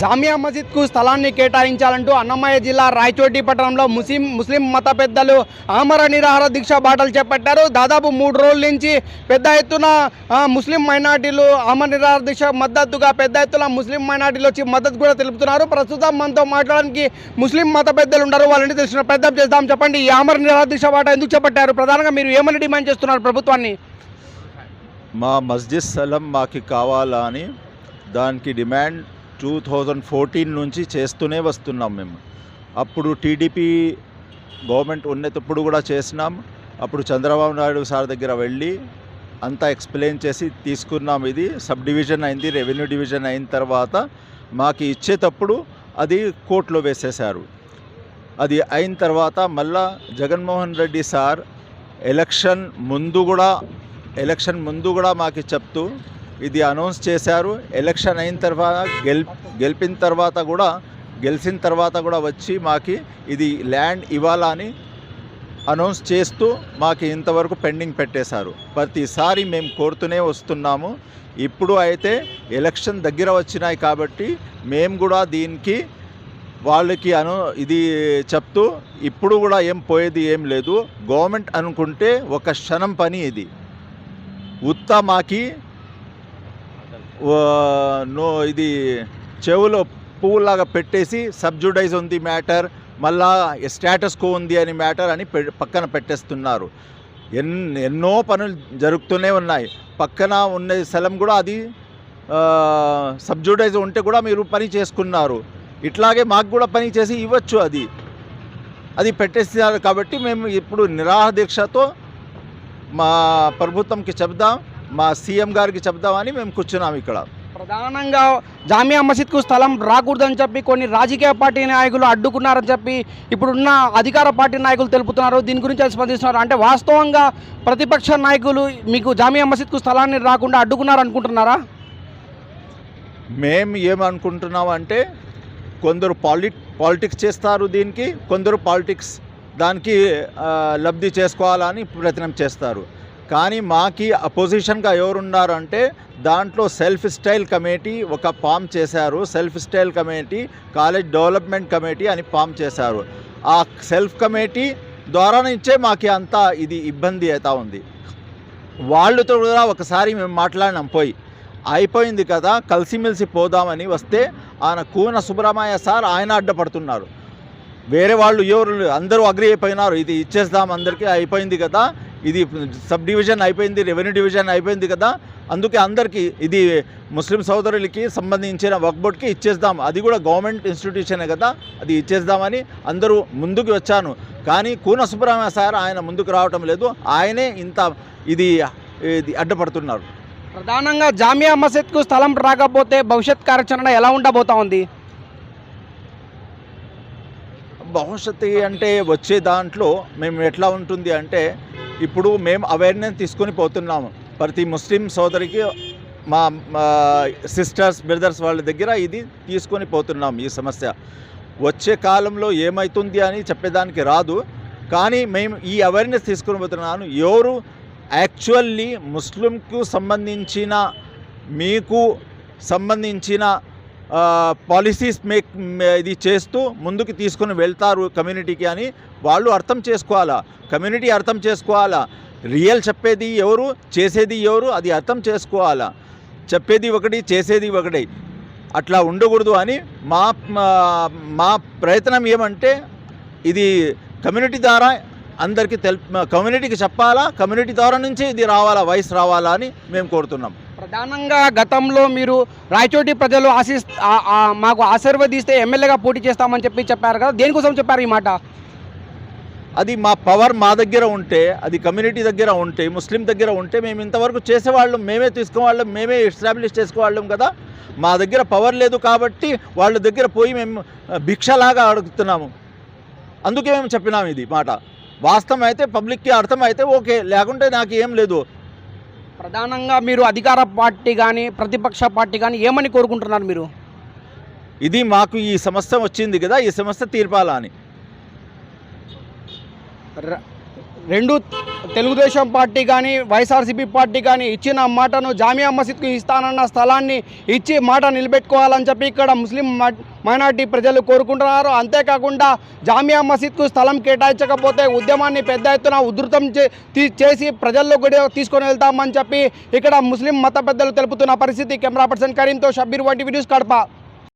జామియా మసీద్కు స్థలాన్ని కేటాయించాలంటూ అన్నమయ్య జిల్లా రాయచోటి పట్టణంలో ముస్లిం ముస్లిం మత పెద్దలు ఆమర నిరాహార దీక్ష బాటలు చేపట్టారు. దాదాపు మూడు రోజుల నుంచి పెద్ద ఎత్తున ముస్లిం మైనార్టీలు ఆమర నిరాహార దీక్ష మద్దతుగా పెద్ద ఎత్తున ముస్లిం మైనార్టీలు వచ్చి మద్దతు కూడా తెలుపుతున్నారు. ప్రస్తుతం మనతో మాట్లాడడానికి ముస్లిం మత పెద్దలు ఉన్నారు. వాళ్ళని తెలిసిన పెద్ద చేద్దాం చెప్పండి. ఈ ఆమర నిరాహార దీక్ష బాట ఎందుకు చేపట్టారు? ప్రధానంగా మీరు ఏమని డిమాండ్ చేస్తున్నారు ప్రభుత్వాన్ని? మా మస్జిద్ స్థలం మాకు కావాలా అని దానికి డిమాండ్ టూ థౌజండ్ ఫోర్టీన్ నుంచి చేస్తూనే వస్తున్నాం మేము. అప్పుడు టీడీపీ గవర్నమెంట్ ఉన్నప్పుడు కూడా చేసినాం. అప్పుడు చంద్రబాబు నాయుడు సార్ దగ్గర వెళ్ళి అంతా ఎక్స్ప్లెయిన్ చేసి తీసుకున్నాం ఇది. సబ్ డివిజన్ అయింది రెవెన్యూ డివిజన్ అయిన తర్వాత మాకు ఇచ్చేటప్పుడు అది కోర్టులో వేసేశారు. అది అయిన తర్వాత మళ్ళా జగన్మోహన్ రెడ్డి సార్ ఎలక్షన్ ముందు కూడా ఎలక్షన్ ముందు కూడా మాకు చెప్తూ ఇది అనౌన్స్ చేశారు. ఎలక్షన్ అయిన తర్వాత గెల్ గెలిపిన తర్వాత కూడా గెలిచిన తర్వాత కూడా వచ్చి మాకి ఇది ల్యాండ్ ఇవ్వాలా అని అనౌన్స్ చేస్తూ మాకు ఇంతవరకు పెండింగ్ పెట్టేశారు. ప్రతిసారి మేము కోరుతూనే వస్తున్నాము. ఇప్పుడు అయితే ఎలక్షన్ దగ్గర వచ్చినాయి కాబట్టి మేము కూడా దీనికి వాళ్ళకి అను ఇది చెప్తూ ఇప్పుడు కూడా ఏం పోయేది ఏం లేదు. గవర్నమెంట్ అనుకుంటే ఒక క్షణం పని ఇది. ఉత్త మాకి నో ఇది చెవులో పువ్వులాగా పెట్టేసి సబ్జుడైజ్ ఉంది మ్యాటర్ మళ్ళా స్టేటస్ కో ఉంది అని మ్యాటర్ అని పె- పక్కన పెట్టేస్తున్నారు. ఎన్ ఎన్నో పనులు జరుగుతూనే ఉన్నాయి. పక్కన ఉన్న స్థలం కూడా అది సబ్జుడైజ్ ఉంటే కూడా మీరు పని చేసుకున్నారు. ఇట్లాగే మాకు కూడా పని చేసి ఇవ్వచ్చు అది. అది పెట్టేస్తున్నారు కాబట్టి మేము ఇప్పుడు నిరాహ దీక్షతో మా ప్రభుత్వంకి చెప్దాం. మా సీఎం గారికి చెప్దామని మేము కూర్చున్నాం ఇక్కడ. ప్రధానంగా జామియా మసీద్కు స్థలం రాకూడదని చెప్పి కొన్ని రాజకీయ పార్టీ నాయకులు అడ్డుకున్నారని చెప్పి ఇప్పుడున్న అధికార పార్టీ నాయకులు తెలుపుతున్నారు. దీని గురించి స్పందిస్తున్నారు. అంటే వాస్తవంగా ప్రతిపక్ష నాయకులు మీకు జామియా మసీద్కు స్థలాన్ని రాకుండా అడ్డుకున్నారు అనుకుంటున్నారా? మేము ఏమనుకుంటున్నాం అంటే కొందరు పాలి పాలిటిక్స్ చేస్తారు దీనికి కొందరు పాలిటిక్స్ దానికి లబ్ధి చేసుకోవాలని ప్రయత్నం చేస్తారు. కానీ మాకి అపోజిషన్గా ఎవరున్నారు అంటే దాంట్లో సెల్ఫ్ స్టైల్ కమిటీ ఒక ఫామ్ చేశారు. Self style committee college development committee అని ఫామ్ చేశారు. ఆ సెల్ఫ్ కమిటీ ద్వారా నుంచే మాకు అంతా ఇది ఇబ్బంది అవుతా ఉంది. వాళ్ళతో కూడా ఒకసారి మేము మాట్లాడినాం పోయి. అయిపోయింది కదా కలిసిమెలిసి పోదామని వస్తే ఆయన కూన సుబ్రహ్మణ్య సార్ ఆయన అడ్డపడుతున్నారు. వేరే వాళ్ళు ఎవరు అందరూ అగ్రి అయిపోయినారు. ఇది ఇచ్చేద్దాం అందరికీ అయిపోయింది కదా. ఇది సబ్ డివిజన్ అయిపోయింది రెవెన్యూ డివిజన్ అయిపోయింది కదా. అందుకే అందరికీ ఇది ముస్లిం సోదరులకి సంబంధించిన వర్క్ బోర్డ్కి ఇచ్చేద్దాం. అది కూడా గవర్నమెంట్ ఇన్స్టిట్యూషనే కదా అది ఇచ్చేద్దామని అందరూ ముందుకు వచ్చాను. కానీ కూన సుబ్రహ్మణ్య సార్ ఆయన ముందుకు రావటం లేదు. ఆయనే ఇంత ఇది ఇది అడ్డపడుతున్నారు. ప్రధానంగా జామియా మసీద్కు స్థలం రాకపోతే భవిష్యత్ కార్యాచరణ ఎలా ఉండబోతా ఉంది? భవిష్యత్తు అంటే వచ్చే దాంట్లో మేము ఎట్లా ఉంటుంది అంటే ఇప్పుడు మేము అవేర్నెస్ తీసుకొని పోతున్నాము. ప్రతి ముస్లిం సోదరికి మా సిస్టర్స్ బ్రదర్స్ వాళ్ళ దగ్గర ఇది తీసుకొని పోతున్నాం ఈ సమస్య. వచ్చే కాలంలో ఏమవుతుంది అని చెప్పేదానికి రాదు. కానీ మేము ఈ అవేర్నెస్ తీసుకొని పోతున్నాను. ఎవరు యాక్చువల్లీ ముస్లింకు సంబంధించిన మీకు సంబంధించిన పాలసీస్ మేక్ ఇది చేస్తూ ముందుకు తీసుకుని వెళ్తారు కమ్యూనిటీకి అని వాళ్ళు అర్థం చేసుకోవాలా? కమ్యూనిటీ అర్థం చేసుకోవాలా? రియల్ చెప్పేది ఎవరు? చేసేది ఎవరు? అది అర్థం చేసుకోవాలా? చెప్పేది ఒకటి చేసేది ఒకటి. అట్లా ఉండకూడదు అని మా మా- ప్రయత్నం ఏమంటే ఇది కమ్యూనిటీ ద్వారా అందరికీ తెల్ కమ్యూనిటీకి చెప్పాలా? కమ్యూనిటీ ద్వారా నుంచి ఇది రావాలా? వయసు రావాలా అని మేము కోరుతున్నాం. ప్రధానంగా గతంలో మీరు రాయచోటి ప్రజలు ఆశీస్ మాకు ఆశీర్వదిస్తే ఎమ్మెల్యేగా పోటీ చేస్తామని చెప్పి చెప్పారు కదా దేనికోసం చెప్పారు ఈ మాట? అది మా పవర్ మా దగ్గర ఉంటే అది కమ్యూనిటీ దగ్గర ఉంటే ముస్లిం దగ్గర ఉంటే మేము ఇంతవరకు చేసేవాళ్ళం మేమే తీసుకోవాళ్ళం మేమే ఎస్టాబ్లిష్ చేసుకోవాళ్ళం కదా. మా దగ్గర పవర్ లేదు కాబట్టి వాళ్ళ దగ్గర పోయి మేము భిక్షలాగా అడుగుతున్నాము. అందుకే మేము చెప్పినాం ఇది మాట. వాస్తవం అయితే పబ్లిక్కి అర్థమైతే ఓకే లేకుంటే నాకు ఏం లేదు. ప్రధానంగా మీరు అధికార పార్టీ కానీ ప్రతిపక్ష పార్టీ కానీ ఏమని కోరుకుంటున్నారు మీరు? ఇది మాకు ఈ సమస్య వచ్చింది కదా ఈ సమస్య తీర్పాలా అని. రెండు తెలుగుదేశం పార్టీ కానీ వైఎస్ఆర్సీపీ పార్టీ కానీ ఇచ్చిన మాటను జామియా మసీద్కు ఇస్తానన్న స్థలాన్ని ఇచ్చి మాట నిలబెట్టుకోవాలని చెప్పి ఇక్కడ ముస్లిం మైనార్టీ ప్రజలు కోరుకుంటున్నారు. అంతేకాకుండా జామియా మసీద్కు స్థలం కేటాయించకపోతే ఉద్యమాన్ని పెద్ద ఎత్తున ఉధృతం చే- తీ- చేసి ప్రజల్లో కూడా తీసుకొని వెళ్తామని చెప్పి ఇక్కడ ముస్లిం మత పెద్దలు తెలుపుతున్న పరిస్థితి. కెమెరా పర్సన్ కరీంతో షబ్బీర్ వంటి వీడియోస్ కడప.